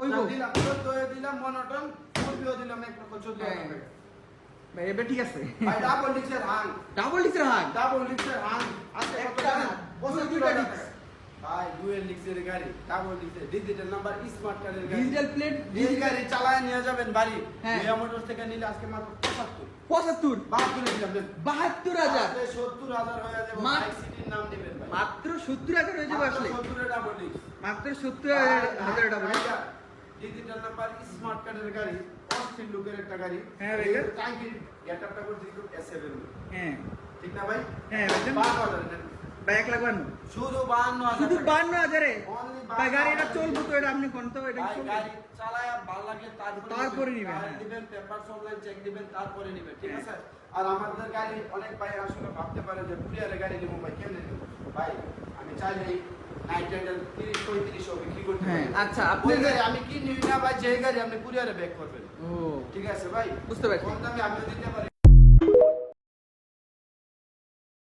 দিলাম চোদ্দ দিলাম মনোটন চব্বিও দিলাম এক লক্ষ চোদ্দ ভাই এবার ঠিক আছে। ভাই ডাবল ডিক্সের হাং। ডাবল ডিক্সের হাত ডাবল ডিক্সের হাং। আছে কত একটা জানেন? দুইটা ডিক্স। ভাই ডুয়েল ডিক্সের গাড়ি ডাবল ডিক্সের ডিজিটাল নাম্বার স্মার্ট কার্ডের গাড়ি। ডিজিটাল প্লেট এই গাড়ি চালায় নিয়ে যাবেন বাড়ি। হ্যাঁ। মিয়া মোটরস থেকে নিলে আজকে মাত্র হাজার? আসলে সত্তর হাজার হয়ে যাবে। মা- বাইক সিটির নাম ভাই। মাত্র সত্তর হাজার হয়ে যাবে আসলে। ডাবল ডিক্স মাত্র সত্তর হাজার ডাবল ডিজিটাল নাম্বার স্মার্ট কার্ডের গাড়ি অস্থির লুকের একটা গাড়ি হ্যাঁ ভাই। ট্যাঙ্কির গেটআপটা করতে একটু এসএভেন হ্যাঁ ঠিক না ভাই হ্যাঁ, ভাই। বান্ন হাজার নেন। ভাই এক লাখ বান্ন শুধু বান্ন হাজার শুধু টাকা। বান্ন হাজারে ভাই গাড়ি এটা 52,000 তো এটা আপনি কোন তো এটা চলবে? গাড়ি চালায়া ভালো লাগলে তারপরে তারপরে নিবেন, টায়ার হ্যাঁ। দিবেন পেপার অনলাইন চেক দিবেন তারপরে নিবেন ঠিক হ্যাঁ। আছে আর আমাদের গাড়ি অনেক ভাই আসলে ভাবতে পারে যে কুরিয়ারে গাড়ি নেব ভাই কেমনে নেব ভাই আমি চাইলেই হ্যাঁ, আচ্ছা, আপনি আমি কি নিউ না ভাই যে গাড়ি আপনি কুরিয়ারে ব্যাক করবেন। ও। ঠিক আছে ভাই? বুঝতে পারছি। আমি দিতে পারি